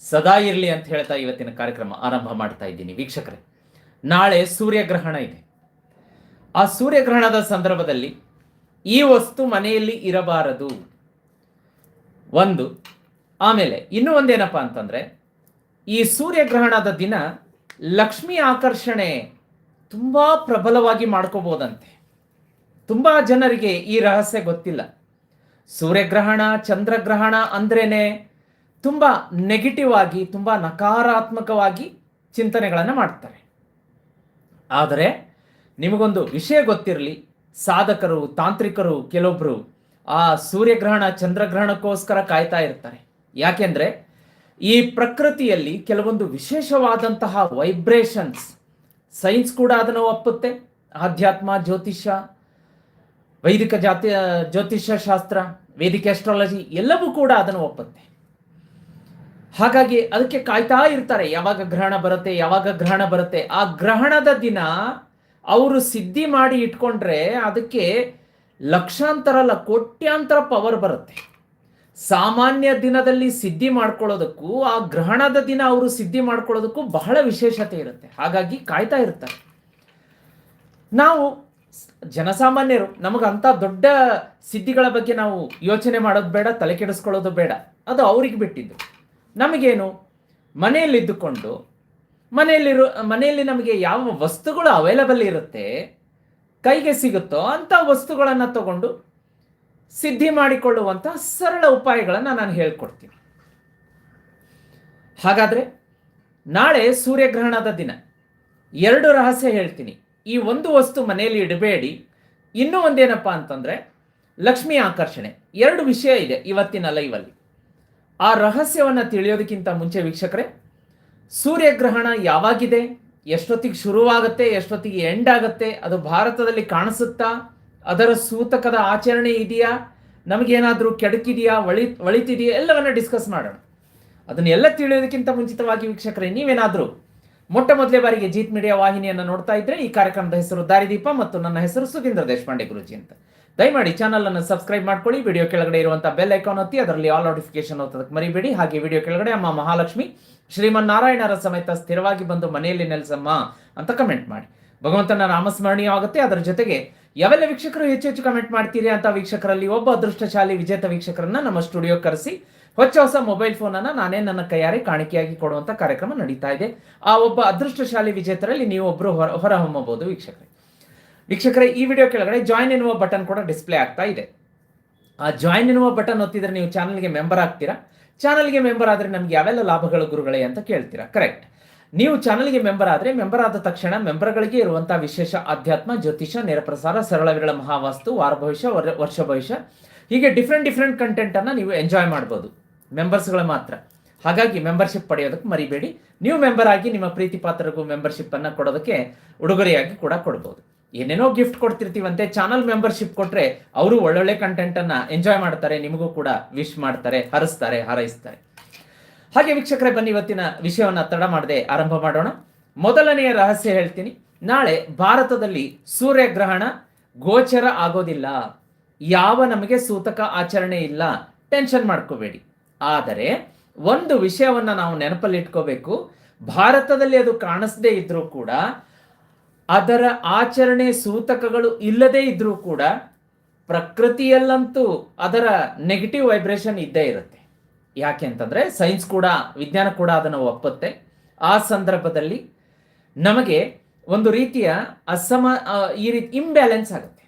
ಸದಾ ಇರಲಿ ಅಂತ ಹೇಳ್ತಾ ಇವತ್ತಿನ ಕಾರ್ಯಕ್ರಮ ಆರಂಭ ಮಾಡ್ತಾ ಇದ್ದೀನಿ ವೀಕ್ಷಕರೇ. ನಾಳೆ ಸೂರ್ಯಗ್ರಹಣ ಇದೆ. ಆ ಸೂರ್ಯಗ್ರಹಣದ ಸಂದರ್ಭದಲ್ಲಿ ಈ ವಸ್ತು ಮನೆಯಲ್ಲಿ ಇರಬಾರದು. ಒಂದು, ಆಮೇಲೆ ಇನ್ನೂ ಒಂದೇನಪ್ಪ ಅಂತಂದರೆ, ಈ ಸೂರ್ಯಗ್ರಹಣದ ದಿನ ಲಕ್ಷ್ಮಿ ಆಕರ್ಷಣೆ ತುಂಬ ಪ್ರಬಲವಾಗಿ ಮಾಡ್ಕೋಬೋದಂತೆ. ತುಂಬ ಜನರಿಗೆ ಈ ರಹಸ್ಯ ಗೊತ್ತಿಲ್ಲ. ಸೂರ್ಯಗ್ರಹಣ, ಚಂದ್ರಗ್ರಹಣ ಅಂದ್ರೇನೆ ತುಂಬಾ ನೆಗೆಟಿವ್ ಆಗಿ, ತುಂಬ ನಕಾರಾತ್ಮಕವಾಗಿ ಚಿಂತನೆಗಳನ್ನು ಮಾಡ್ತಾರೆ. ಆದರೆ ನಿಮಗೊಂದು ವಿಷಯ ಗೊತ್ತಿರಲಿ, ಸಾಧಕರು, ತಾಂತ್ರಿಕರು ಕೆಲವೊಬ್ಬರು ಆ ಸೂರ್ಯಗ್ರಹಣ, ಚಂದ್ರಗ್ರಹಣಕ್ಕೋಸ್ಕರ ಕಾಯ್ತಾ ಇರ್ತಾರೆ. ಯಾಕೆಂದರೆ ಈ ಪ್ರಕೃತಿಯಲ್ಲಿ ಕೆಲವೊಂದು ವಿಶೇಷವಾದಂತಹ ವೈಬ್ರೇಷನ್ಸ್ ಸೈನ್ಸ್ ಕೂಡ ಅದನ್ನು ಒಪ್ಪುತ್ತೆ. ಆಧ್ಯಾತ್ಮ, ಜ್ಯೋತಿಷ್ಯ, ವೈದಿಕ ಜಾತಿ, ಜ್ಯೋತಿಷ್ಯ ಶಾಸ್ತ್ರ, ವೇದಿಕ ಅಸ್ಟ್ರಾಲಜಿ ಎಲ್ಲವೂ ಕೂಡ ಅದನ್ನು ಒಪ್ಪುತ್ತೆ. ಹಾಗಾಗಿ ಅದಕ್ಕೆ ಕಾಯ್ತಾ ಇರ್ತಾರೆ, ಯಾವಾಗ ಗ್ರಹಣ ಬರುತ್ತೆ, ಯಾವಾಗ ಗ್ರಹಣ ಬರುತ್ತೆ. ಆ ಗ್ರಹಣದ ದಿನ ಅವರು ಸಿದ್ಧಿ ಮಾಡಿ ಇಟ್ಕೊಂಡ್ರೆ ಅದಕ್ಕೆ ಲಕ್ಷಾಂತರ ಅಲ್ಲ ಕೋಟ್ಯಾಂತರ ಪವರ್ ಬರುತ್ತೆ. ಸಾಮಾನ್ಯ ದಿನದಲ್ಲಿ ಸಿದ್ಧಿ ಮಾಡ್ಕೊಳ್ಳೋದಕ್ಕೂ, ಆ ಗ್ರಹಣದ ದಿನ ಅವರು ಸಿದ್ಧಿ ಮಾಡ್ಕೊಳ್ಳೋದಕ್ಕೂ ಬಹಳ ವಿಶೇಷತೆ ಇರುತ್ತೆ. ಹಾಗಾಗಿ ಕಾಯ್ತಾ ಇರ್ತಾರೆ. ನಾವು ಜನಸಾಮಾನ್ಯರು ನಮಗಂಥ ದೊಡ್ಡ ಸಿದ್ಧಿಗಳ ಬಗ್ಗೆ ನಾವು ಯೋಚನೆ ಮಾಡೋದು ಬೇಡ, ತಲೆ ಕೆಡಿಸ್ಕೊಳ್ಳೋದು ಬೇಡ. ಅದು ಅವ್ರಿಗೆ ಬಿಟ್ಟಿದ್ದು. ನಮಗೇನು? ಮನೆಯಲ್ಲಿದ್ದುಕೊಂಡು, ಮನೆಯಲ್ಲಿರೋ, ಮನೆಯಲ್ಲಿ ನಮಗೆ ಯಾವ ವಸ್ತುಗಳು ಅವೈಲಬಲ್ ಇರುತ್ತೆ, ಕೈಗೆ ಸಿಗುತ್ತೋ ಅಂಥ ವಸ್ತುಗಳನ್ನು ತಗೊಂಡು ಸಿದ್ಧಿ ಮಾಡಿಕೊಳ್ಳುವಂಥ ಸರಳ ಉಪಾಯಗಳನ್ನು ನಾನು ಹೇಳ್ಕೊಡ್ತೀನಿ. ಹಾಗಾದರೆ, ನಾಳೆ ಸೂರ್ಯಗ್ರಹಣದ ದಿನ. ಎರಡು ರಹಸ್ಯ ಹೇಳ್ತೀನಿ. ಈ ಒಂದು ವಸ್ತು ಮನೆಯಲ್ಲಿ ಇಡಬೇಡಿ. ಇನ್ನೂ ಒಂದೇನಪ್ಪ ಅಂತಂದರೆ, ಲಕ್ಷ್ಮಿ ಆಕರ್ಷಣೆ. ಎರಡು ವಿಷಯ ಇದೆ ಇವತ್ತಿನ ಲೈವಲ್ಲಿ ಆ ರಹಸ್ಯವನ್ನು ತಿಳಿಯೋದಕ್ಕಿಂತ ಮುಂಚೆ ವೀಕ್ಷಕರೇ, ಸೂರ್ಯಗ್ರಹಣ ಯಾವಾಗಿದೆ, ಎಷ್ಟೊತ್ತಿಗೆ ಶುರುವಾಗುತ್ತೆ, ಎಷ್ಟೊತ್ತಿಗೆ ಎಂಡ್ ಆಗುತ್ತೆ, ಅದು ಭಾರತದಲ್ಲಿ ಕಾಣಿಸುತ್ತಾ, ಅದರ ಸೂತಕದ ಆಚರಣೆ ಇದೆಯಾ, ನಮಗೇನಾದರೂ ಕೆಡಕಿದೆಯಾ, ಒಳಿ, ಒಳಿತಿದೆಯಾ, ಎಲ್ಲವನ್ನ ಡಿಸ್ಕಸ್ ಮಾಡೋಣ. ಅದನ್ನೆಲ್ಲ ತಿಳಿಯೋದಕ್ಕಿಂತ ಮುಂಚಿತವಾಗಿ ವೀಕ್ಷಕರೇ, ನೀವೇನಾದರೂ ಮೊಟ್ಟ ಮೊದಲೇ ಬಾರಿಗೆ ಜೀತ್ ಮೀಡಿಯಾ ವಾಹಿನಿಯನ್ನು ನೋಡ್ತಾ ಇದ್ರೆ ಈ ಕಾರ್ಯಕ್ರಮದ ಹೆಸರು ದಾರಿದೀಪ ಮತ್ತು ನನ್ನ ಹೆಸರು ಸುಧೀಂದ್ರ ದೇಶಪಾಂಡೆ ಗುರುಜಿ ಅಂತ. ದಯಮಾಡಿ ಚಾನಲ್ ಅನ್ನು ಸಬ್ಸ್ಕ್ರೈಬ್ ಮಾಡ್ಕೊಳ್ಳಿ. ವಿಡಿಯೋ ಕೆಳಗಡೆ ಇರುವಂತಹ ಬೆಲ್ ಐಕಾನ್ ಒತ್ತಿ, ಅದರಲ್ಲಿ ಆಲ್ ನೋಟಿಫಿಕೇಶನ್ ಓದೋದಕ್ಕೆ ಮರಿಬೇಡಿ. ಹಾಗೆ ವಿಡಿಯೋ ಕೆಳಗಡೆ ಅಮ್ಮ ಮಹಾಲಕ್ಷ್ಮಿ, ಶ್ರೀಮನ್ನಾರಾಯಣರ ಸಮೇತ ಸ್ಥಿರವಾಗಿ ಬಂದು ಮನೆಯಲ್ಲಿ ನೆಲೆಸಮ್ಮ ಅಂತ ಕಮೆಂಟ್ ಮಾಡಿ. ಭಗವಂತನ ನಾಮಸ್ಮರಣೀಯವಾಗುತ್ತೆ. ಅದರ ಜೊತೆಗೆ ಯಾವೆಲ್ಲ ವೀಕ್ಷಕರು ಹೆಚ್ಚು ಹೆಚ್ಚು ಕಮೆಂಟ್ ಮಾಡ್ತೀರಿ ಅಂತ ವೀಕ್ಷಕರಲ್ಲಿ ಒಬ್ಬ ಅದೃಷ್ಟಶಾಲಿ ವಿಜೇತ ವೀಕ್ಷಕರನ್ನ ನಮ್ಮ ಸ್ಟುಡಿಯೋ ಕರೆಸಿ, ಹೊಚ್ಚ ಹೊಸ ಮೊಬೈಲ್ ಫೋನನ್ನು ನಾನೇ ನನ್ನ ಕೈಯಾರೆ ಕಾಣಿಕೆಯಾಗಿ ಕೊಡುವಂತ ಕಾರ್ಯಕ್ರಮ ನಡೀತಾ ಇದೆ. ಆ ಒಬ್ಬ ಅದೃಷ್ಟಶಾಲಿ ವಿಜೇತರಲ್ಲಿ ನೀವು ಒಬ್ರು ಹೊರ, ಹೊರಹೊಮ್ಮಬಹುದು ವೀಕ್ಷಕರೇ. ವೀಕ್ಷಕರೇ, ಈ ವಿಡಿಯೋ ಕೆಳಗಡೆ ಜಾಯಿನ್ ಎನ್ನುವ ಬಟನ್ ಕೂಡ ಡಿಸ್ಪ್ಲೇ ಆಗ್ತಾ ಇದೆ. ಆ ಜಾಯಿನ್ ಎನ್ನುವ ಬಟನ್ ಒತ್ತಿದ್ರೆ ನೀವು ಚಾನಲ್ಗೆ ಮೆಂಬರ್ ಆಗ್ತೀರಾ? ಚಾನಲ್ಗೆ ಮೆಂಬರ್ ಆದರೆ ನಮ್ಗೆ ಯಾವೆಲ್ಲ ಲಾಭಗಳು ಗುರುಗಳೇ ಅಂತ ಕೇಳ್ತೀರಾ? ಕರೆಕ್ಟ್ ನೀವು ಚಾನಲ್ಗೆ ಮೆಂಬರ್ ಆದರೆ ಮೆಂಬರ್ ಆದ ತಕ್ಷಣ ಮೆಂಬರ್ಗಳಿಗೆ ಇರುವಂತಹ ವಿಶೇಷ ಅಧ್ಯಾತ್ಮ ಜ್ಯೋತಿಷ, ನೇರಪ್ರಸಾರ ಸರಳ ವಿರಳ ಮಹಾವಾಸ್ತು, ವಾರ ಭವಿಷ್ಯ, ವರ- ವರ್ಷ ಭವಿಷ್ಯ, ಹೀಗೆ ಡಿಫ್ರೆಂಟ್ ಡಿಫ್ರೆಂಟ್ ಕಂಟೆಂಟ್ ಅನ್ನ ನೀವು ಎಂಜಾಯ್ ಮಾಡ್ಬೋದು. ಮೆಂಬರ್ಸ್ಗಳು ಮಾತ್ರ. ಹಾಗಾಗಿ ಮೆಂಬರ್ಶಿಪ್ ಪಡೆಯೋದಕ್ಕೆ ಮರಿಬೇಡಿ. ನೀವು ಮೆಂಬರ್ ಆಗಿ ನಿಮ್ಮ ಪ್ರೀತಿ ಪಾತ್ರರಿಗೂ ಮೆಂಬರ್ಶಿಪ್ ಅನ್ನ ಕೊಡೋದಕ್ಕೆ ಉಡುಗೊರೆಯಾಗಿ ಕೂಡ ಕೊಡ್ಬೋದು. ಏನೇನೋ ಗಿಫ್ಟ್ ಕೊಡ್ತಿರ್ತೀವಂತೆ ಚಾನಲ್ ಮೆಂಬರ್ಶಿಪ್ ಕೊಟ್ರೆ ಅವರು ಒಳ್ಳೊಳ್ಳೆ ಕಂಟೆಂಟ್ ಅನ್ನ ಎಂಜಾಯ್ ಮಾಡ್ತಾರೆ, ನಿಮಗೂ ಕೂಡ ವಿಶ್ ಮಾಡ್ತಾರೆ, ಹರಿಸ್ತಾರೆ, ಹಾರೈಸ್ತಾರೆ. ಹಾಗೆ ವೀಕ್ಷಕರೇ, ಬನ್ನಿ ಇವತ್ತಿನ ವಿಷಯವನ್ನ ತಡ ಮಾಡದೆ ಆರಂಭ ಮಾಡೋಣ. ಮೊದಲನೆಯ ರಹಸ್ಯ ಹೇಳ್ತೀನಿ. ನಾಳೆ ಭಾರತದಲ್ಲಿ ಸೂರ್ಯಗ್ರಹಣ ಗೋಚರ ಆಗೋದಿಲ್ಲ. ಯಾವ ನಮಗೆ ಸೂತಕ ಆಚರಣೆ ಇಲ್ಲ ಟೆನ್ಷನ್ ಮಾಡ್ಕೋಬೇಡಿ. ಆದರೆ ಒಂದು ವಿಷಯವನ್ನ ನಾವು ನೆನಪಲ್ಲಿ ಇಟ್ಕೋಬೇಕು. ಭಾರತದಲ್ಲಿ ಅದು ಕಾಣಿಸದೇ ಇದ್ರೂ ಕೂಡ ಅದರ ಆಚರಣೆ ಸೂತಕಗಳು ಇಲ್ಲದೇ ಇದ್ರೂ ಕೂಡ ಪ್ರಕೃತಿಯಲ್ಲಂತೂ ಅದರ ನೆಗೆಟಿವ್ ವೈಬ್ರೇಷನ್ ಇದ್ದೇ ಇರುತ್ತೆ. ಯಾಕೆ ಅಂತಂದ್ರೆ ಸೈನ್ಸ್ ಕೂಡ, ವಿಜ್ಞಾನ ಕೂಡ ಅದನ್ನು ಒಪ್ಪುತ್ತೆ. ಆ ಸಂದರ್ಭದಲ್ಲಿ ನಮಗೆ ಒಂದು ರೀತಿಯ ಅಸಮ ಈ ರೀತಿ ಇಂಬ್ಯಾಲೆನ್ಸ್ ಆಗುತ್ತೆ.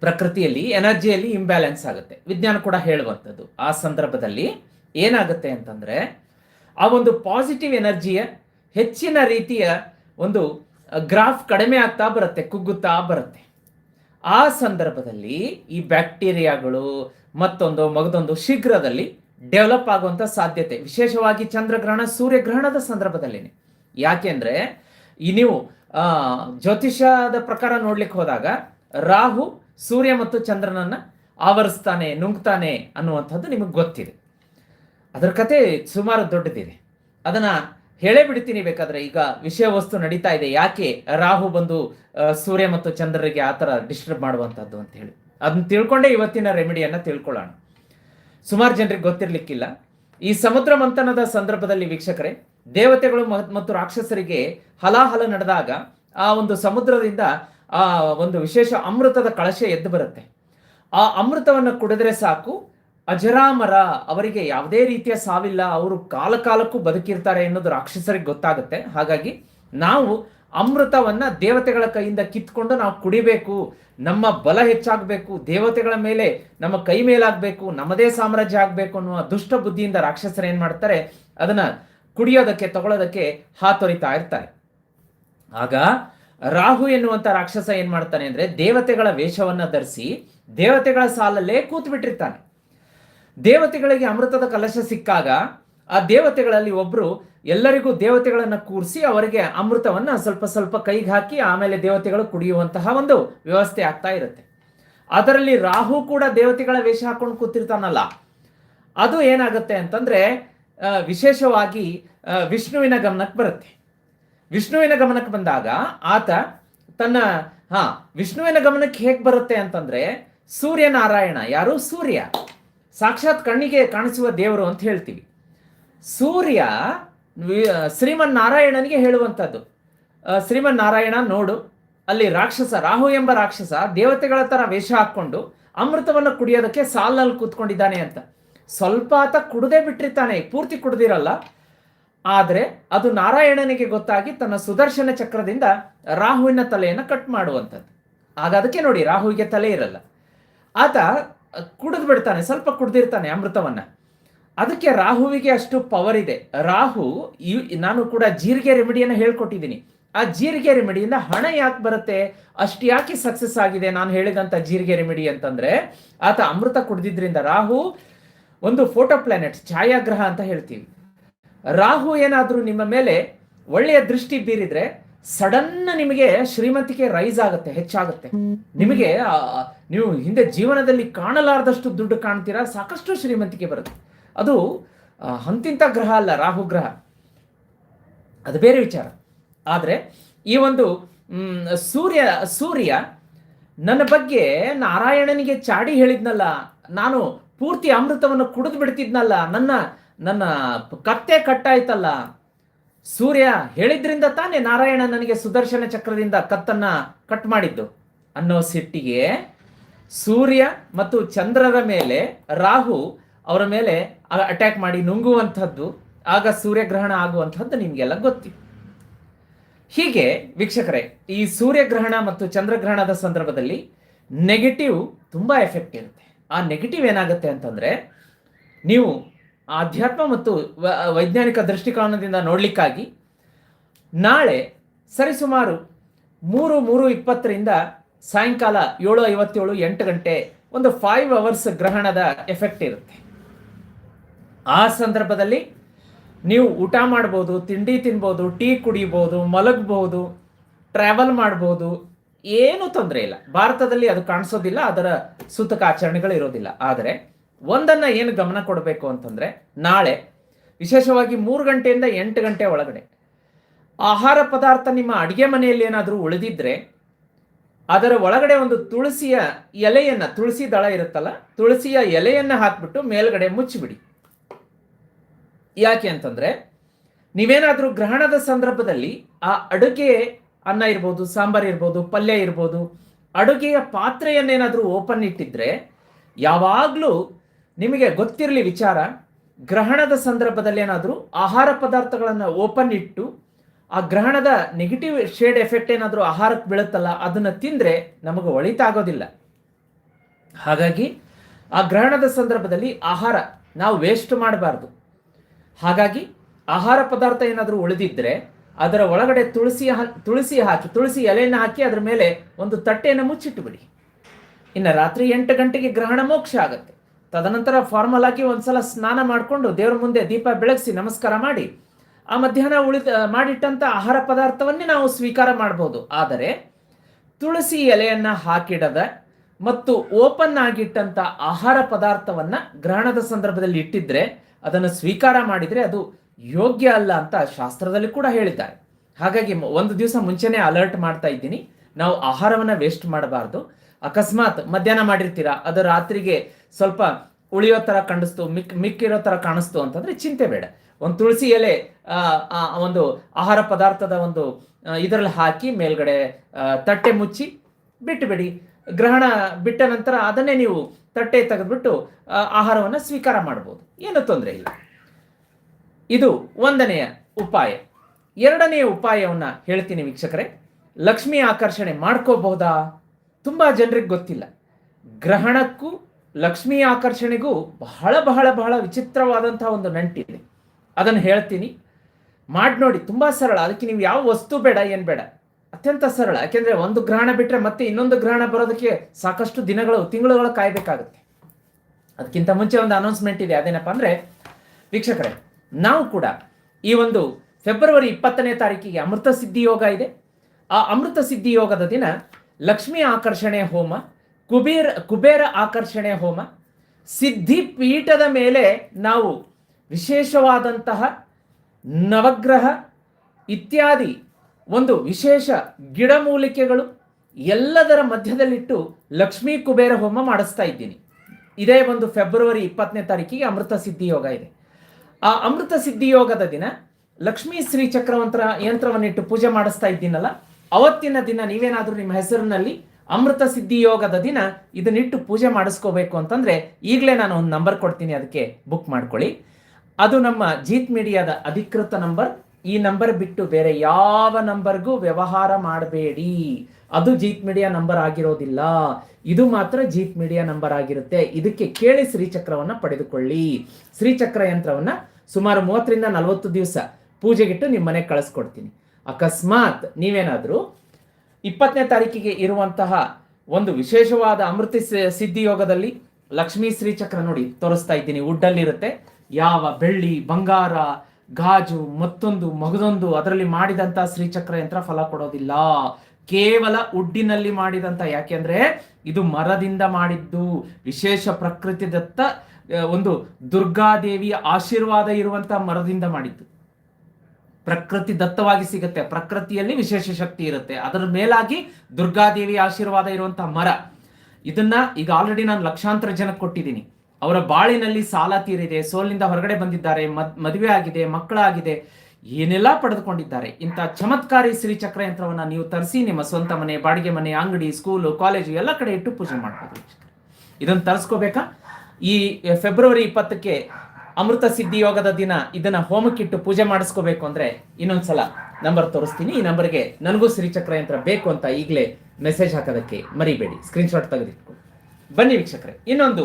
ಪ್ರಕೃತಿಯಲ್ಲಿ, ಎನರ್ಜಿಯಲ್ಲಿ ಇಂಬ್ಯಾಲೆನ್ಸ್ ಆಗುತ್ತೆ. ವಿಜ್ಞಾನ ಕೂಡ ಹೇಳುವಂಥದ್ದು. ಆ ಸಂದರ್ಭದಲ್ಲಿ ಏನಾಗುತ್ತೆ ಅಂತಂದ್ರೆ ಆ ಒಂದು ಪಾಸಿಟಿವ್ ಎನರ್ಜಿಯ ಹೆಚ್ಚಿನ ರೀತಿಯ ಒಂದು ಗ್ರಾಫ್ ಕಡಿಮೆ ಆಗ್ತಾ ಬರುತ್ತೆ, ಕುಗ್ಗುತ್ತಾ ಬರುತ್ತೆ. ಆ ಸಂದರ್ಭದಲ್ಲಿ ಈ ಬ್ಯಾಕ್ಟೀರಿಯಾಗಳು ಮತ್ತೊಂದು ಮಗದೊಂದು ಶೀಘ್ರದಲ್ಲಿ ಡೆವಲಪ್ ಆಗುವಂತ ಸಾಧ್ಯತೆ. ವಿಶೇಷವಾಗಿ ಚಂದ್ರಗ್ರಹಣ, ಸೂರ್ಯಗ್ರಹಣದ ಸಂದರ್ಭದಲ್ಲಿನೇ. ಯಾಕೆಂದ್ರೆ ಈ ನೀವು ಜ್ಯೋತಿಷದ ಪ್ರಕಾರ ನೋಡ್ಲಿಕ್ಕೆ ಹೋದಾಗ, ರಾಹು ಸೂರ್ಯ ಮತ್ತು ಚಂದ್ರನನ್ನ ಆವರಿಸ್ತಾನೆ, ನುಂಗ್ತಾನೆ ಅನ್ನುವಂಥದ್ದು ನಿಮಗೆ ಗೊತ್ತಿದೆ. ಅದರ ಕತೆ ಸುಮಾರು ದೊಡ್ಡದಿದೆ. ಅದನ್ನ ಹೇಳೇ ಬಿಡ್ತೀನಿ ಬೇಕಾದ್ರೆ ಈಗ ವಿಷಯ ವಸ್ತು ನಡೀತಾ ಇದೆ. ಯಾಕೆ ರಾಹು ಬಂದು ಸೂರ್ಯ ಮತ್ತು ಚಂದ್ರರಿಗೆ ಆ ಥರ ಡಿಸ್ಟರ್ಬ್ ಮಾಡುವಂಥದ್ದು ಅಂತ ಹೇಳಿ. ಅದನ್ನ ತಿಳ್ಕೊಂಡೇ ಇವತ್ತಿನ ರೆಮಿಡಿಯನ್ನ ತಿಳ್ಕೊಳ್ಳೋಣ. ಸುಮಾರು ಜನರಿಗೆ ಗೊತ್ತಿರ್ಲಿಕ್ಕಿಲ್ಲ. ಈ ಸಮುದ್ರ ಮಂಥನದ ಸಂದರ್ಭದಲ್ಲಿ ವೀಕ್ಷಕರೇ, ದೇವತೆಗಳು ಮತ್ತು ರಾಕ್ಷಸರಿಗೆ ಹಲಾಹಲ ನಡೆದಾಗ ಆ ಒಂದು ಸಮುದ್ರದಿಂದ ಆ ಒಂದು ವಿಶೇಷ ಅಮೃತದ ಕಳಶ ಎದ್ದು ಬರುತ್ತೆ. ಆ ಅಮೃತವನ್ನು ಕುಡಿದ್ರೆ ಸಾಕು ಅಜರಾಮರ ಅವರಿಗೆ ಯಾವುದೇ ರೀತಿಯ ಸಾವಿಲ್ಲ, ಅವರು ಕಾಲ ಕಾಲಕ್ಕೂ ಬದುಕಿರ್ತಾರೆ ಅನ್ನೋದು ರಾಕ್ಷಸರಿಗೆ ಗೊತ್ತಾಗುತ್ತೆ. ಹಾಗಾಗಿ ನಾವು ಅಮೃತವನ್ನ ದೇವತೆಗಳ ಕೈಯಿಂದ ಕಿತ್ಕೊಂಡು ನಾವು ಕುಡಿಬೇಕು, ನಮ್ಮ ಬಲ ಹೆಚ್ಚಾಗಬೇಕು, ದೇವತೆಗಳ ಮೇಲೆ ನಮ್ಮ ಕೈ ಮೇಲಾಗಬೇಕು, ನಮ್ಮದೇ ಸಾಮ್ರಾಜ್ಯ ಆಗಬೇಕು ಅನ್ನುವ ದುಷ್ಟ ಬುದ್ಧಿಯಿಂದ ರಾಕ್ಷಸರು ಏನು ಮಾಡ್ತಾರೆ, ಅದನ್ನ ಕುಡಿಯೋದಕ್ಕೆ ತಗೊಳ್ಳೋದಕ್ಕೆ ಹಾತೊರಿತಾ ಇರ್ತಾರೆ. ಆಗ ರಾಹು ಎನ್ನುವಂಥ ರಾಕ್ಷಸ ಏನ್ ಮಾಡ್ತಾನೆ ಅಂದ್ರೆ ದೇವತೆಗಳ ವೇಷವನ್ನ ಧರಿಸಿ ದೇವತೆಗಳ ಸಾಲಲ್ಲೇ ಕೂತ್ ಬಿಟ್ಟಿರ್ತಾನೆ ದೇವತೆಗಳಿಗೆ ಅಮೃತದ ಕಲಶ ಸಿಕ್ಕಾಗ ಆ ದೇವತೆಗಳಲ್ಲಿ ಒಬ್ರು ಎಲ್ಲರಿಗೂ ದೇವತೆಗಳನ್ನ ಕೂರಿಸಿ ಅವರಿಗೆ ಅಮೃತವನ್ನ ಸ್ವಲ್ಪ ಸ್ವಲ್ಪ ಕೈಗೆ ಹಾಕಿ ಆಮೇಲೆ ದೇವತೆಗಳು ಕುಡಿಯುವಂತಹ ಒಂದು ವ್ಯವಸ್ಥೆ ಆಗ್ತಾ ಇರುತ್ತೆ. ಅದರಲ್ಲಿ ರಾಹು ಕೂಡ ದೇವತೆಗಳ ವೇಷ ಹಾಕೊಂಡು ಕೂತಿರ್ತಾನಲ್ಲ. ಅದು ಏನಾಗುತ್ತೆ ಅಂತಂದ್ರೆ ವಿಶೇಷವಾಗಿ ವಿಷ್ಣುವಿನ ಗಮನಕ್ಕೆ ಬರುತ್ತೆ. ವಿಷ್ಣುವಿನ ಗಮನಕ್ಕೆ ಬಂದಾಗ ಆತ ತನ್ನ, ಹಾ, ವಿಷ್ಣುವಿನ ಗಮನಕ್ಕೆ ಹೇಗೆ ಬರುತ್ತೆ ಅಂತಂದ್ರೆ, ಸೂರ್ಯನಾರಾಯಣ, ಯಾರು? ಸೂರ್ಯ. ಸಾಕ್ಷಾತ್ ಕಣ್ಣಿಗೆ ಕಾಣಿಸುವ ದೇವರು ಅಂತ ಹೇಳ್ತೀವಿ. ಸೂರ್ಯ ಶ್ರೀಮನ್ನಾರಾಯಣನಿಗೆ ಹೇಳುವಂಥದ್ದು. ಶ್ರೀಮನ್ನಾರಾಯಣ ನೋಡು, ಅಲ್ಲಿ ರಾಕ್ಷಸ, ರಾಹು ಎಂಬ ರಾಕ್ಷಸ ದೇವತೆಗಳ ಥರ ವೇಷ ಹಾಕ್ಕೊಂಡು ಅಮೃತವನ್ನು ಕುಡಿಯೋದಕ್ಕೆ ಸಾಲಲ್ಲಿ ಕೂತ್ಕೊಂಡಿದ್ದಾನೆ ಅಂತ. ಸ್ವಲ್ಪ ಆತ ಕುಡದೆ ಬಿಟ್ಟಿರ್ತಾನೆ, ಪೂರ್ತಿ ಕುಡ್ದಿರಲ್ಲ. ಆದರೆ ಅದು ನಾರಾಯಣನಿಗೆ ಗೊತ್ತಾಗಿ ತನ್ನ ಸುದರ್ಶನ ಚಕ್ರದಿಂದ ರಾಹುವಿನ ತಲೆಯನ್ನು ಕಟ್ ಮಾಡುವಂಥದ್ದು. ಆಗ ಅದಕ್ಕೆ ನೋಡಿ ರಾಹುವಿಗೆ ತಲೆ ಇರಲ್ಲ. ಆತ ಕುಡಿದು ಬಿಡ್ತಾನೆ, ಸ್ವಲ್ಪ ಕುಡ್ದಿರ್ತಾನೆ ಅಮೃತವನ್ನ. ಅದಕ್ಕೆ ರಾಹುವಿಗೆ ಅಷ್ಟು ಪವರ್ ಇದೆ. ರಾಹು ನಾನು ಕೂಡ ಜೀರಿಗೆ ರೆಮಿಡಿಯನ್ನು ಹೇಳ್ಕೊಟ್ಟಿದ್ದೀನಿ. ಆ ಜೀರಿಗೆ ರೆಮಿಡಿಯಿಂದ ಹಣ ಯಾಕೆ ಬರುತ್ತೆ? ಅಷ್ಟು ಯಾಕೆ ಸಕ್ಸಸ್ ಆಗಿದೆ? ನಾನು ಹೇಳಿದಂತ ಜೀರಿಗೆ ರೆಮಿಡಿ ಅಂತಂದ್ರೆ, ಆತ ಅಮೃತ ಕುಡ್ದಿದ್ರಿಂದ ರಾಹು ಒಂದು ಫೋಟೋ ಪ್ಲಾನೆಟ್ ಛಾಯಾಗ್ರಹ ಅಂತ ಹೇಳ್ತೀವಿ. ರಾಹು ಏನಾದರೂ ನಿಮ್ಮ ಮೇಲೆ ಒಳ್ಳೆಯ ದೃಷ್ಟಿ ಬೀರಿದ್ರೆ ಸಡನ್ ನಿಮಗೆ ಶ್ರೀಮಂತಿಕೆ ರೈಸ್ ಆಗುತ್ತೆ, ಹೆಚ್ಚಾಗುತ್ತೆ. ನಿಮಗೆ ನೀವು ಹಿಂದೆ ಜೀವನದಲ್ಲಿ ಕಾಣಲಾರದಷ್ಟು ದುಡ್ಡು ಕಾಣ್ತೀರಾ, ಸಾಕಷ್ಟು ಶ್ರೀಮಂತಿಕೆ ಬರುತ್ತೆ. ಅದು ಹಂತಿಂತ ಗ್ರಹ ಅಲ್ಲ, ರಾಹು ಗ್ರಹ. ಅದು ಬೇರೆ ವಿಚಾರ. ಆದರೆ, ಈ ಒಂದು ಸೂರ್ಯ ಸೂರ್ಯ ನನ್ನ ಬಗ್ಗೆ ನಾರಾಯಣನಿಗೆ ಚಾಡಿ ಹೇಳಿದ್ನಲ್ಲ, ನಾನು ಪೂರ್ತಿ ಅಮೃತವನ್ನು ಕುಡಿದು ಬಿಡ್ತಿದ್ನಲ್ಲ, ನನ್ನ ನನ್ನ ಕತ್ತೆ ಕಟ್ಟಾಯ್ತಲ್ಲ ಸೂರ್ಯ ಹೇಳಿದ್ರಿಂದ ತಾನೇ ನಾರಾಯಣ ನನಗೆ ಸುದರ್ಶನ ಚಕ್ರದಿಂದ ಕತ್ತನ್ನ ಕಟ್ ಮಾಡಿದ್ದು ಅನ್ನೋ ಸಿಟ್ಟಿಗೆ ಸೂರ್ಯ ಮತ್ತು ಚಂದ್ರರ ಮೇಲೆ ರಾಹು ಅವರ ಮೇಲೆ ಅಟ್ಯಾಕ್ ಮಾಡಿ ನುಂಗುವಂಥದ್ದು, ಆಗ ಸೂರ್ಯಗ್ರಹಣ ಆಗುವಂಥದ್ದು ನಿಮಗೆಲ್ಲ ಗೊತ್ತಿ. ಹೀಗೆ ವೀಕ್ಷಕರೇ, ಈ ಸೂರ್ಯಗ್ರಹಣ ಮತ್ತು ಚಂದ್ರಗ್ರಹಣದ ಸಂದರ್ಭದಲ್ಲಿ ನೆಗೆಟಿವ್ ತುಂಬಾ ಎಫೆಕ್ಟ್ ಇರುತ್ತೆ. ಆ ನೆಗೆಟಿವ್ ಏನಾಗುತ್ತೆ ಅಂತಂದ್ರೆ, ನೀವು ಆಧ್ಯಾತ್ಮ ಮತ್ತು ವೈಜ್ಞಾನಿಕ ದೃಷ್ಟಿಕೋನದಿಂದ ನೋಡಲಿಕ್ಕಾಗಿ ನಾಳೆ ಸರಿಸುಮಾರು ಮೂರು ಮೂರು ಇಪ್ಪತ್ತರಿಂದ ಸಾಯಂಕಾಲ ಏಳು ಐವತ್ತೇಳು ಎಂಟು ಗಂಟೆ ಒಂದು ಫೈವ್ ಅವರ್ಸ್ ಗ್ರಹಣದ ಎಫೆಕ್ಟ್ ಇರುತ್ತೆ. ಆ ಸಂದರ್ಭದಲ್ಲಿ ನೀವು ಊಟ ಮಾಡ್ಬೋದು, ತಿಂಡಿ ತಿನ್ಬೋದು, ಟೀ ಕುಡಿಬೋದು, ಮಲಗ್ಬೋದು ಟ್ರಾವೆಲ್ ಮಾಡ್ಬೋದು, ಏನೂ ತೊಂದರೆ ಇಲ್ಲ. ಭಾರತದಲ್ಲಿ ಅದು ಕಾಣಿಸೋದಿಲ್ಲ, ಅದರ ಸೂತಕ ಆಚರಣೆಗಳು ಇರೋದಿಲ್ಲ. ಆದರೆ ಒಂದನ್ನ ಏನು ಗಮನ ಕೊಡಬೇಕು ಅಂತಂದ್ರೆ ನಾಳೆ, ವಿಶೇಷವಾಗಿ ಮೂರು ಗಂಟೆಯಿಂದ ಎಂಟು ಗಂಟೆ ಒಳಗಡೆ, ಆಹಾರ ಪದಾರ್ಥ ನಿಮ್ಮ ಅಡುಗೆ ಮನೆಯಲ್ಲಿ ಏನಾದರೂ ಉಳಿದಿದ್ರೆ, ಅದರ ಒಳಗಡೆ ಒಂದು ತುಳಸಿಯ ಎಲೆಯನ್ನ, ತುಳಸಿ ದಳ ಇರುತ್ತಲ್ಲ, ತುಳಸಿಯ ಎಲೆಯನ್ನ ಹಾಕ್ಬಿಟ್ಟು ಮೇಲ್ಗಡೆ ಮುಚ್ಚಿಬಿಡಿ. ಯಾಕೆ ಅಂತಂದ್ರೆ, ನೀವೇನಾದರೂ ಗ್ರಹಣದ ಸಂದರ್ಭದಲ್ಲಿ ಆ ಅಡುಗೆ ಅನ್ನ ಇರ್ಬೋದು, ಸಾಂಬಾರ್ ಇರ್ಬೋದು, ಪಲ್ಯ ಇರ್ಬೋದು, ಅಡುಗೆಯ ಪಾತ್ರೆಯನ್ನೇನಾದರೂ ಓಪನ್ ಇಟ್ಟಿದ್ರೆ, ಯಾವಾಗಲೂ ನಿಮಗೆ ಗೊತ್ತಿರಲಿ ವಿಚಾರ, ಗ್ರಹಣದ ಸಂದರ್ಭದಲ್ಲಿ ಏನಾದರೂ ಆಹಾರ ಪದಾರ್ಥಗಳನ್ನು ಓಪನ್ ಇಟ್ಟು, ಆ ಗ್ರಹಣದ ನೆಗೆಟಿವ್ ಶೇಡ್ ಎಫೆಕ್ಟ್ ಏನಾದರೂ ಆಹಾರಕ್ಕೆ ಬೀಳುತ್ತಲ್ಲ, ಅದನ್ನು ತಿಂದರೆ ನಮಗೆ ಒಳಿತಾಗೋದಿಲ್ಲ. ಹಾಗಾಗಿ ಆ ಗ್ರಹಣದ ಸಂದರ್ಭದಲ್ಲಿ ಆಹಾರ ನಾವು ವೇಸ್ಟ್ ಮಾಡಬಾರ್ದು. ಹಾಗಾಗಿ ಆಹಾರ ಪದಾರ್ಥ ಏನಾದರೂ ಉಳಿದಿದ್ದರೆ ಅದರ ಒಳಗಡೆ ತುಳಸಿ ತುಳಸಿ ಹಾಕಿ, ತುಳಸಿ ಎಲೆಯನ್ನು ಹಾಕಿ ಅದರ ಮೇಲೆ ಒಂದು ತಟ್ಟೆಯನ್ನು ಮುಚ್ಚಿಟ್ಟುಬಿಡಿ ಇನ್ನು ರಾತ್ರಿ ಎಂಟು ಗಂಟೆಗೆ ಗ್ರಹಣ ಮೋಕ್ಷ ಆಗುತ್ತೆ. ತದನಂತರ ಫಾರ್ಮಲ್ ಆಗಿ ಒಂದ್ಸಲ ಸ್ನಾನ ಮಾಡಿಕೊಂಡು ದೇವರ ಮುಂದೆ ದೀಪ ಬೆಳಗಿಸಿ ನಮಸ್ಕಾರ ಮಾಡಿ, ಆ ಮಧ್ಯಾಹ್ನ ಉಳಿದ ಮಾಡಿಟ್ಟಂಥ ಆಹಾರ ಪದಾರ್ಥವನ್ನೇ ನಾವು ಸ್ವೀಕಾರ ಮಾಡಬಹುದು ಆದರೆ ತುಳಸಿ ಎಲೆಯನ್ನ ಹಾಕಿಡದ ಮತ್ತು ಓಪನ್ ಆಗಿಟ್ಟಂತ ಆಹಾರ ಪದಾರ್ಥವನ್ನ ಗ್ರಹಣದ ಸಂದರ್ಭದಲ್ಲಿ ಇಟ್ಟಿದ್ರೆ ಅದನ್ನು ಸ್ವೀಕಾರ ಮಾಡಿದ್ರೆ ಅದು ಯೋಗ್ಯ ಅಲ್ಲ ಅಂತ ಶಾಸ್ತ್ರದಲ್ಲಿ ಕೂಡ ಹೇಳಿದ್ದಾರೆ. ಹಾಗಾಗಿ ಒಂದು ದಿವಸ ಮುಂಚೆನೇ ಅಲರ್ಟ್ ಮಾಡ್ತಾ ಇದ್ದೀನಿ. ನಾವು ಆಹಾರವನ್ನ ವೇಸ್ಟ್ ಮಾಡಬಾರ್ದು. ಅಕಸ್ಮಾತ್ ಮಧ್ಯಾಹ್ನ ಮಾಡಿರ್ತೀರಾ, ಅದು ರಾತ್ರಿಗೆ ಸ್ವಲ್ಪ ಉಳಿಯೋ ಥರ ಕಾಣಿಸ್ತು ಮಿಕ್, ಮಿಕ್ಕಿರೋ ಥರ ಕಾಣಿಸ್ತು ಅಂತಂದ್ರೆ ಚಿಂತೆ ಬೇಡ. ಒಂದು ತುಳಸಿ ಎಲೆ ಒಂದು ಆಹಾರ ಪದಾರ್ಥದ ಒಂದು ಇದರಲ್ಲಿ ಹಾಕಿ ಮೇಲ್ಗಡೆ ತಟ್ಟೆ ಮುಚ್ಚಿ ಬಿಟ್ಟುಬಿಡಿ. ಗ್ರಹಣ ಬಿಟ್ಟ ನಂತರ ಅದನ್ನೇ ನೀವು ತಟ್ಟೆ ತೆಗೆದುಬಿಟ್ಟು ಆಹಾರವನ್ನು ಸ್ವೀಕಾರ ಮಾಡ್ಬೋದು. ಏನು ತೊಂದರೆ ಇಲ್ಲ. ಇದು ಒಂದನೆಯ ಉಪಾಯ. ಎರಡನೆಯ ಉಪಾಯವನ್ನ ಹೇಳ್ತೀನಿ ವೀಕ್ಷಕರೇ. ಲಕ್ಷ್ಮಿ ಆಕರ್ಷಣೆ ಮಾಡ್ಕೋಬಹುದಾ? ತುಂಬಾ ಜನರಿಗೆ ಗೊತ್ತಿಲ್ಲ. ಗ್ರಹಣಕ್ಕೂ ಲಕ್ಷ್ಮಿ ಆಕರ್ಷಣೆಗೂ ಬಹಳ ಬಹಳ ಬಹಳ ವಿಚಿತ್ರವಾದಂತಹ ಒಂದು ನಂಟಿದೆ. ಅದನ್ನು ಹೇಳ್ತೀನಿ. ಮಾಡಿ ನೋಡಿ, ತುಂಬ ಸರಳ. ಅದಕ್ಕೆ ನೀವು ಯಾವ ವಸ್ತು ಬೇಡ, ಏನು ಬೇಡ. ಅತ್ಯಂತ ಸರಳ. ಯಾಕೆಂದ್ರೆ ಒಂದು ಗ್ರಹಣ ಬಿಟ್ರೆ ಮತ್ತೆ ಇನ್ನೊಂದು ಗ್ರಹಣ ಬರೋದಕ್ಕೆ ಸಾಕಷ್ಟು ದಿನಗಳು, ತಿಂಗಳುಗಳು ಕಾಯಬೇಕಾಗುತ್ತೆ. ಅದಕ್ಕಿಂತ ಮುಂಚೆ ಒಂದು ಅನೌನ್ಸ್ಮೆಂಟ್ ಇದೆ. ಅದೇನಪ್ಪ ಅಂದ್ರೆ, ವೀಕ್ಷಕರೇ, ನಾವು ಕೂಡ ಈ ಒಂದು ಫೆಬ್ರವರಿ ಇಪ್ಪತ್ತನೇ ತಾರೀಕಿಗೆ ಅಮೃತ ಸಿದ್ಧಿ ಯೋಗ ಇದೆ. ಆ ಅಮೃತ ಸಿದ್ಧಿ ಯೋಗದ ದಿನ ಲಕ್ಷ್ಮಿ ಆಕರ್ಷಣೆ ಹೋಮ ಕುಬೇರ ಕುಬೇರ ಆಕರ್ಷಣೆ ಹೋಮ. ಸಿದ್ಧಿ ಪೀಠದ ಮೇಲೆ ನಾವು ವಿಶೇಷವಾದಂತಹ ನವಗ್ರಹ ಇತ್ಯಾದಿ, ಒಂದು ವಿಶೇಷ ಗಿಡಮೂಲಿಕೆಗಳು ಎಲ್ಲದರ ಮಧ್ಯದಲ್ಲಿಟ್ಟು ಲಕ್ಷ್ಮೀ ಕುಬೇರ ಹೋಮ ಮಾಡಿಸ್ತಾ ಇದ್ದೀನಿ. ಇದೇ ಒಂದು ಫೆಬ್ರವರಿ ಇಪ್ಪತ್ತನೇ ತಾರೀಕಿಗೆ ಅಮೃತ ಸಿದ್ಧಿ ಯೋಗ ಇದೆ. ಆ ಅಮೃತ ಸಿದ್ಧಿ ಯೋಗದ ದಿನ ಲಕ್ಷ್ಮೀ ಶ್ರೀ ಚಕ್ರವಂತರ ಯಂತ್ರವನ್ನಿಟ್ಟು ಪೂಜೆ ಮಾಡಿಸ್ತಾ ಇದ್ದೀನಲ್ಲ, ಅವತ್ತಿನ ದಿನ ನೀವೇನಾದರೂ ನಿಮ್ಮ ಹೆಸರಿನಲ್ಲಿ ಅಮೃತ ಸಿದ್ಧಿ ಯೋಗದ ದಿನ ಇದನ್ನಿಟ್ಟು ಪೂಜೆ ಮಾಡಿಸ್ಕೋಬೇಕು ಅಂತಂದ್ರೆ ಈಗಲೇ ನಾನು ಒಂದು ನಂಬರ್ ಕೊಡ್ತೀನಿ, ಅದಕ್ಕೆ ಬುಕ್ ಮಾಡ್ಕೊಳ್ಳಿ. ಅದು ನಮ್ಮ ಜೀತ್ ಮೀಡಿಯಾದ ಅಧಿಕೃತ ನಂಬರ್ ಈ ನಂಬರ್ ಬಿಟ್ಟು ಬೇರೆ ಯಾವ ನಂಬರ್ಗೂ ವ್ಯವಹಾರ ಮಾಡಬೇಡಿ. ಅದು ಜೀತ್ ಮೀಡಿಯಾ ನಂಬರ್ ಆಗಿರೋದಿಲ್ಲ. ಇದು ಮಾತ್ರ ಜೀತ್ ಮೀಡಿಯಾ ನಂಬರ್ ಆಗಿರುತ್ತೆ. ಇದಕ್ಕೆ ಕೇಳಿ ಶ್ರೀಚಕ್ರವನ್ನ ಪಡೆದುಕೊಳ್ಳಿ. ಶ್ರೀಚಕ್ರ ಯಂತ್ರವನ್ನ ಸುಮಾರು ಮೂವತ್ತರಿಂದ ನಲವತ್ತು ದಿವಸ ಪೂಜೆಗಿಟ್ಟು ನಿಮ್ಮ ಮನೆಗೆ ಕಳಿಸ್ಕೊಡ್ತೀನಿ. ಅಕಸ್ಮಾತ್ ನೀವೇನಾದರೂ ಇಪ್ಪತ್ತನೇ ತಾರೀಕಿಗೆ ಇರುವಂತಹ ಒಂದು ವಿಶೇಷವಾದ ಅಮೃತ ಸಿದ್ಧಿ ಯೋಗದಲ್ಲಿ ಲಕ್ಷ್ಮೀ ಶ್ರೀಚಕ್ರ ನೋಡಿ ತೋರಿಸ್ತಾ ಇದ್ದೀನಿ. ವುಡ್ಡಲ್ಲಿರುತ್ತೆ ಯಾವ ಬೆಳ್ಳಿ, ಬಂಗಾರ, ಗಾಜು, ಮತ್ತೊಂದು, ಮಗದೊಂದು ಅದರಲ್ಲಿ ಮಾಡಿದಂತ ಶ್ರೀಚಕ್ರ ಯಂತ್ರ ಫಲ ಕೊಡೋದಿಲ್ಲ. ಕೇವಲ ಉಡ್ಡಿನಲ್ಲಿ ಮಾಡಿದಂತ ಯಾಕೆಂದ್ರೆ ಇದು ಮರದಿಂದ ಮಾಡಿದ್ದು. ವಿಶೇಷ ಪ್ರಕೃತಿ ದತ್ತ ಒಂದು ದುರ್ಗಾದೇವಿಯ ಆಶೀರ್ವಾದ ಇರುವಂತಹ ಮರದಿಂದ ಮಾಡಿದ್ದು. ಪ್ರಕೃತಿ ದತ್ತವಾಗಿ ಸಿಗುತ್ತೆ. ಪ್ರಕೃತಿಯಲ್ಲಿ ವಿಶೇಷ ಶಕ್ತಿ ಇರುತ್ತೆ. ಅದರ ಮೇಲಾಗಿ ದುರ್ಗಾದೇವಿ ಆಶೀರ್ವಾದ ಇರುವಂತಹ ಮರ. ಇದನ್ನ ಈಗ ಆಲ್ರೆಡಿ ನಾನು ಲಕ್ಷಾಂತರ ಜನಕ್ಕೆ ಕೊಟ್ಟಿದ್ದೀನಿ. ಅವರ ಬಾಳಿನಲ್ಲಿ ಸಾಲ ತೀರಿದೆ, ಸೋಲಿನಿಂದ ಹೊರಗಡೆ ಬಂದಿದ್ದಾರೆ, ಮದ್, ಮದುವೆ ಆಗಿದೆ, ಮಕ್ಕಳಾಗಿದೆ, ಏನೆಲ್ಲ ಪಡೆದುಕೊಂಡಿದ್ದಾರೆ. ಇಂಥ ಚಮತ್ಕಾರಿ ಶ್ರೀಚಕ್ರ ಯಂತ್ರವನ್ನ ನೀವು ತರಿಸಿ ನಿಮ್ಮ ಸ್ವಂತ ಮನೆ, ಬಾಡಿಗೆ ಮನೆ, ಅಂಗಡಿ ಸ್ಕೂಲು ಕಾಲೇಜು ಎಲ್ಲ ಕಡೆ ಇಟ್ಟು ಪೂಜೆ ಮಾಡ್ಬೋದು ಇದನ್ನು ತರಿಸ್ಕೋಬೇಕಾ? ಈ ಫೆಬ್ರವರಿ ಇಪ್ಪತ್ತಕ್ಕೆ ಅಮೃತ ಸಿದ್ಧಿ ಯೋಗದ ದಿನ, ಇದನ್ನ ಹೋಮಕ್ಕಿಟ್ಟು ಪೂಜೆ ಮಾಡಿಸ್ಕೋಬೇಕು ಅಂದ್ರೆ ಇನ್ನೊಂದ್ಸಲ ನಂಬರ್ ತೋರಿಸ್ತೀನಿ. ಈ ನಂಬರ್ಗೆ ನನಗೂ ಶ್ರೀಚಕ್ರ ಯಂತ್ರ ಬೇಕು ಅಂತ ಈಗಲೇ ಮೆಸೇಜ್ ಹಾಕೋದಕ್ಕೆ ಮರಿಬೇಡಿ. ಸ್ಕ್ರೀನ್ಶಾಟ್ ತೆಗೆದಿಟ್ಕೊಳ್ಳಿ ಬನ್ನಿ ವೀಕ್ಷಕರೇ, ಇನ್ನೊಂದು,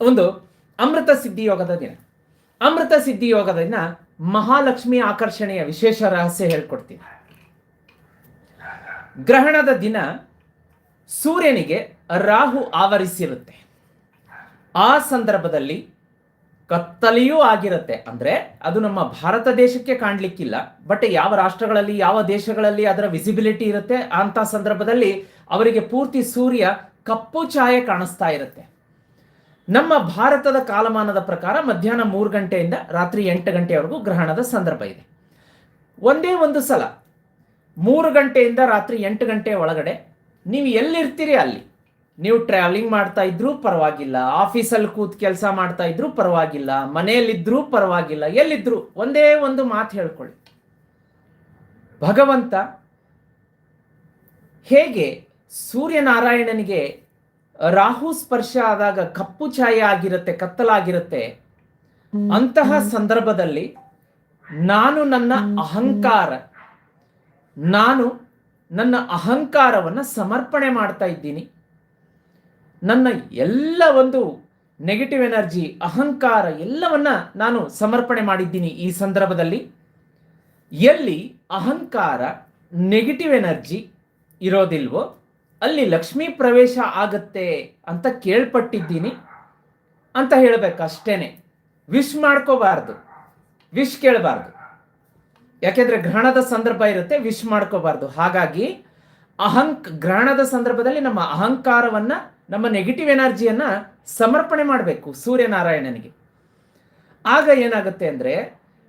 ಒಂದು ಅಮೃತ ಸಿದ್ಧಿ ಯೋಗದ ದಿನ. ಅಮೃತ ಸಿದ್ಧಿ ಯೋಗದ ದಿನ ಮಹಾಲಕ್ಷ್ಮಿ ಆಕರ್ಷಣೆಯ ವಿಶೇಷ ರಹಸ್ಯ ಹೇಳ್ಕೊಡ್ತೀನಿ. ಗ್ರಹಣದ ದಿನ ಸೂರ್ಯನಿಗೆ ರಾಹು ಆವರಿಸಿರುತ್ತೆ. ಆ ಸಂದರ್ಭದಲ್ಲಿ ಕತ್ತಲೆಯೂ ಆಗಿರುತ್ತೆ. ಅಂದ್ರೆ ಅದು ನಮ್ಮ ಭಾರತ ದೇಶಕ್ಕೆ ಕಾಣ್ಲಿಕ್ಕಿಲ್ಲ. ಬಟ್ ಯಾವ ರಾಷ್ಟ್ರಗಳಲ್ಲಿ, ಯಾವ ದೇಶಗಳಲ್ಲಿ ಅದರ ವಿಸಿಬಿಲಿಟಿ ಇರುತ್ತೆ, ಅಂತ ಸಂದರ್ಭದಲ್ಲಿ ಅವರಿಗೆ ಪೂರ್ತಿ ಸೂರ್ಯ ಕಪ್ಪು ಛಾಯೆ ಕಾಣಿಸ್ತಾ ಇರುತ್ತೆ. ನಮ್ಮ ಭಾರತದ ಕಾಲಮಾನದ ಪ್ರಕಾರ ಮಧ್ಯಾಹ್ನ ಮೂರು ಗಂಟೆಯಿಂದ ರಾತ್ರಿ ಎಂಟು ಗಂಟೆವರೆಗೂ ಗ್ರಹಣದ ಸಂದರ್ಭ ಇದೆ. ಒಂದೇ ಒಂದು ಸಲ, ಮೂರು ಗಂಟೆಯಿಂದ ರಾತ್ರಿ ಎಂಟು ಗಂಟೆ ಒಳಗಡೆ, ನೀವು ಎಲ್ಲಿರ್ತೀರಿ ಅಲ್ಲಿ? ನೀವು ಟ್ರಾವೆಲಿಂಗ್ ಮಾಡ್ತಾ ಇದ್ರೂ ಪರವಾಗಿಲ್ಲ ಆಫೀಸಲ್ಲಿ ಕೂತ್ ಕೆಲಸ ಮಾಡ್ತಾ ಇದ್ರೂ ಪರವಾಗಿಲ್ಲ, ಮನೆಯಲ್ಲಿದ್ರೂ ಪರವಾಗಿಲ್ಲ, ಎಲ್ಲಿದ್ರು ಒಂದೇ ಒಂದು ಮಾತು ಹೇಳ್ಕೊಳ್ಳಿ. ಭಗವಂತ ಹೇಗೆ ಸೂರ್ಯನಾರಾಯಣನಿಗೆ ರಾಹು ಸ್ಪರ್ಶ ಆದಾಗ ಕಪ್ಪು ಛಾಯೆ ಆಗಿರುತ್ತೆ, ಕತ್ತಲಾಗಿರುತ್ತೆ? ಅಂತಹ ಸಂದರ್ಭದಲ್ಲಿ ನಾನು ನನ್ನ ಅಹಂಕಾರ, ನಾನು ನನ್ನ ಅಹಂಕಾರವನ್ನ ಸಮರ್ಪಣೆ ಮಾಡ್ತಾ ಇದ್ದೀನಿ. ನನ್ನ ಎಲ್ಲ ಒಂದು ನೆಗೆಟಿವ್ ಎನರ್ಜಿ ಅಹಂಕಾರ ಎಲ್ಲವನ್ನ ನಾನು ಸಮರ್ಪಣೆ ಮಾಡಿದ್ದೀನಿ ಈ ಸಂದರ್ಭದಲ್ಲಿ. ಎಲ್ಲಿ ಅಹಂಕಾರ ನೆಗೆಟಿವ್ ಎನರ್ಜಿ ಇರೋದಿಲ್ವೋ, ಅಲ್ಲಿ ಲಕ್ಷ್ಮೀ ಪ್ರವೇಶ ಆಗತ್ತೆ ಅಂತ ಕೇಳ್ಪಟ್ಟಿದ್ದೀನಿ ಅಂತ ಹೇಳಬೇಕು ಅಷ್ಟೇನೆ ವಿಶ್ ಮಾಡ್ಕೋಬಾರ್ದು. ವಿಶ್ ಕೇಳಬಾರ್ದು. ಯಾಕೆಂದ್ರೆ ಗ್ರಹಣದ ಸಂದರ್ಭ ಇರುತ್ತೆ ವಿಶ್ ಮಾಡ್ಕೋಬಾರ್ದು. ಹಾಗಾಗಿ ಅಹಂಕ್, ಗ್ರಹಣದ ಸಂದರ್ಭದಲ್ಲಿ ನಮ್ಮ ಅಹಂಕಾರವನ್ನ ನಮ್ಮ ನೆಗೆಟಿವ್ ಎನರ್ಜಿಯನ್ನು ಸಮರ್ಪಣೆ ಮಾಡಬೇಕು ಸೂರ್ಯನಾರಾಯಣನಿಗೆ. ಆಗ ಏನಾಗುತ್ತೆ ಅಂದರೆ,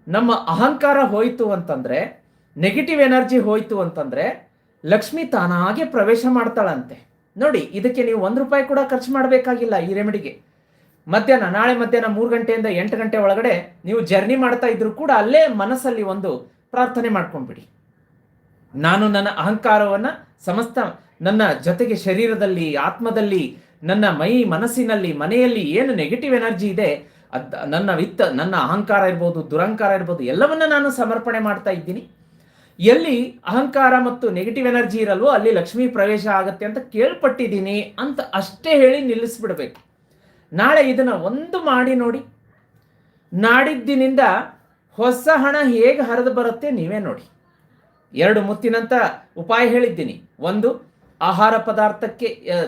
ನಮ್ಮ ಅಹಂಕಾರ ಹೋಯಿತು ಅಂತಂದರೆ ನೆಗೆಟಿವ್ ಎನರ್ಜಿ ಹೋಯಿತು ಅಂತಂದರೆ, ಲಕ್ಷ್ಮಿ ತಾನಾಗೆ ಪ್ರವೇಶ ಮಾಡ್ತಾಳಂತೆ. ನೋಡಿ, ಇದಕ್ಕೆ ನೀವು ಒಂದು ರೂಪಾಯಿ ಕೂಡ ಖರ್ಚು ಮಾಡಬೇಕಾಗಿಲ್ಲ ಈ ರೆಮಿಡಿಗೆ ಮಧ್ಯಾಹ್ನ, ನಾಳೆ ಮಧ್ಯಾಹ್ನ ಮೂರು ಗಂಟೆಯಿಂದ ಎಂಟು ಗಂಟೆ ಒಳಗಡೆ ನೀವು ಜರ್ನಿ ಮಾಡ್ತಾ ಇದ್ರು ಕೂಡ ಅಲ್ಲೇ ಮನಸ್ಸಲ್ಲಿ ಒಂದು ಪ್ರಾರ್ಥನೆ ಮಾಡ್ಕೊಂಡ್ಬಿಡಿ. ನಾನು ನನ್ನ ಅಹಂಕಾರವನ್ನು ಸಮಸ್ತ ನನ್ನ ಜೊತೆಗೆ ಶರೀರದಲ್ಲಿ, ಆತ್ಮದಲ್ಲಿ, ನನ್ನ ಮೈ ಮನಸ್ಸಿನಲ್ಲಿ, ಮನೆಯಲ್ಲಿ ಏನು ನೆಗೆಟಿವ್ ಎನರ್ಜಿ ಇದೆ, ಅದ್ ನನ್ನ ವಿತ್ತ, ನನ್ನ ಅಹಂಕಾರ ಇರ್ಬೋದು, ದುರಹಂಕಾರ ಇರ್ಬೋದು, ಎಲ್ಲವನ್ನ ನಾನು ಸಮರ್ಪಣೆ ಮಾಡ್ತಾ ಇದ್ದೀನಿ. ಎಲ್ಲಿ ಅಹಂಕಾರ ಮತ್ತು ನೆಗೆಟಿವ್ ಎನರ್ಜಿ ಇರಲ್ವೋ, ಅಲ್ಲಿ ಲಕ್ಷ್ಮೀ ಪ್ರವೇಶ ಆಗುತ್ತೆ ಅಂತ ಕೇಳ್ಪಟ್ಟಿದ್ದೀನಿ ಅಂತ ಅಷ್ಟೇ ಹೇಳಿ ನಿಲ್ಲಿಸ್ಬಿಡ್ಬೇಕು. ನಾಳೆ ಇದನ್ನ ಒಂದು ಮಾಡಿ ನೋಡಿ. ನಾಡಿದ್ದಿನಿಂದ ಹೊಸ ಹಣ ಹೇಗೆ ಹರಿದು ಬರುತ್ತೆ ನೀವೇ ನೋಡಿ. ಎರಡು ಮುತ್ತಿನಂತ ಉಪಾಯ ಹೇಳಿದ್ದೀನಿ. ಒಂದು ಆಹಾರ ಪದಾರ್ಥಕ್ಕೆ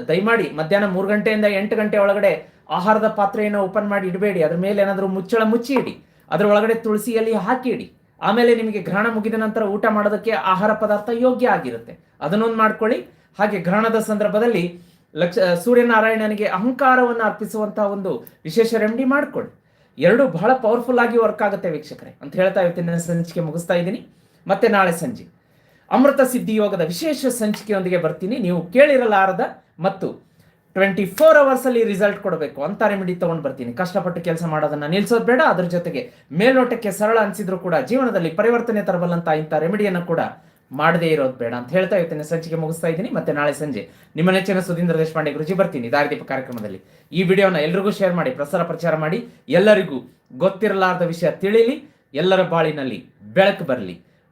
ದಯಮಾಡಿ ಮಧ್ಯಾಹ್ನ ಮೂರು ಗಂಟೆಯಿಂದ ಎಂಟು ಗಂಟೆ ಒಳಗಡೆ ಆಹಾರದ ಪಾತ್ರೆಯನ್ನು ಓಪನ್ ಮಾಡಿ ಇಡಬೇಡಿ. ಅದ್ರ ಮೇಲೆ ಏನಾದರೂ ಮುಚ್ಚಳ ಮುಚ್ಚಿ ಇಡಿ ಅದರ ಒಳಗಡೆ ತುಳಸಿಯಲ್ಲಿ ಹಾಕಿ ಇಡಿ ಆಮೇಲೆ ನಿಮಗೆ ಗ್ರಹಣ ಮುಗಿದ ನಂತರ ಊಟ ಮಾಡೋದಕ್ಕೆ ಆಹಾರ ಪದಾರ್ಥ ಯೋಗ್ಯ ಆಗಿರುತ್ತೆ. ಅದನ್ನೊಂದು ಮಾಡ್ಕೊಳ್ಳಿ. ಹಾಗೆ ಗ್ರಹಣದ ಸಂದರ್ಭದಲ್ಲಿ ಲಕ್ಷ ಸೂರ್ಯನಾರಾಯಣನಿಗೆ ಅಹಂಕಾರವನ್ನು ಅರ್ಪಿಸುವಂತಹ ಒಂದು ವಿಶೇಷ ರೆಮಿಡಿ ಮಾಡ್ಕೊಳ್ಳಿ. ಎರಡು ಬಹಳ ಪವರ್ಫುಲ್ ಆಗಿ ವರ್ಕ್ ಆಗುತ್ತೆ ವೀಕ್ಷಕರೇ. ಅಂತ ಹೇಳ್ತಾ ಇವತ್ತಿನ ಸಂಚಿಕೆ ಮುಗಿಸ್ತಾ ಇದ್ದೀನಿ. ಮತ್ತೆ ನಾಳೆ ಸಂಜೆ. ಅಮೃತ ಸಿದ್ಧಿಯೋಗದ ವಿಶೇಷ ಸಂಚಿಕೆಯೊಂದಿಗೆ ಬರ್ತೀನಿ. ನೀವು ಕೇಳಿರಲಾರದ ಮತ್ತು ಟ್ವೆಂಟಿ ಫೋರ್ ಅವರ್ಸ್ ಅಲ್ಲಿ ರಿಸಲ್ಟ್ ಕೊಡಬೇಕು ಅಂತ ರೆಮಿಡಿ ತೊಗೊಂಡು ಬರ್ತೀನಿ. ಕಷ್ಟಪಟ್ಟು ಕೆಲಸ ಮಾಡೋದನ್ನ ನಿಲ್ಲಿಸೋದು ಬೇಡ. ಅದ್ರ ಜೊತೆಗೆ ಮೇಲ್ನೋಟಕ್ಕೆ ಸರಳ ಅನಿಸಿದ್ರು ಕೂಡ ಜೀವನದಲ್ಲಿ ಪರಿವರ್ತನೆ ತರಬಲ್ಲಂತ ಇಂಥ ರೆಮಿಡಿಯನ್ನು ಕೂಡ ಮಾಡದೇ ಇರೋದು ಬೇಡ ಅಂತ ಹೇಳ್ತಾ ಇವತ್ತಿನ ಸಂಚಿಕೆ ಮುಗಿಸ್ತಾ ಇದ್ದೀನಿ. ಮತ್ತೆ ನಾಳೆ ಸಂಜೆ ನಿಮ್ಮ ನೆಚ್ಚಿನ ಸುಧೀಂದ್ರ ದೇಶಪಾಂಡೆ ಗುರುಜಿ ಬರ್ತೀನಿ. ದಾರಿದೀಪ ಕಾರ್ಯಕ್ರಮದಲ್ಲಿ. ಈ ವಿಡಿಯೋನ ಎಲ್ರಿಗೂ ಶೇರ್ ಮಾಡಿ, ಪ್ರಸಾರ ಪ್ರಚಾರ ಮಾಡಿ, ಎಲ್ಲರಿಗೂ ಗೊತ್ತಿರಲಾರದ ವಿಷಯ ತಿಳಿಲಿ, ಎಲ್ಲರ ಬಾಳಿನಲ್ಲಿ ಬೆಳಕು ಬರಲಿ.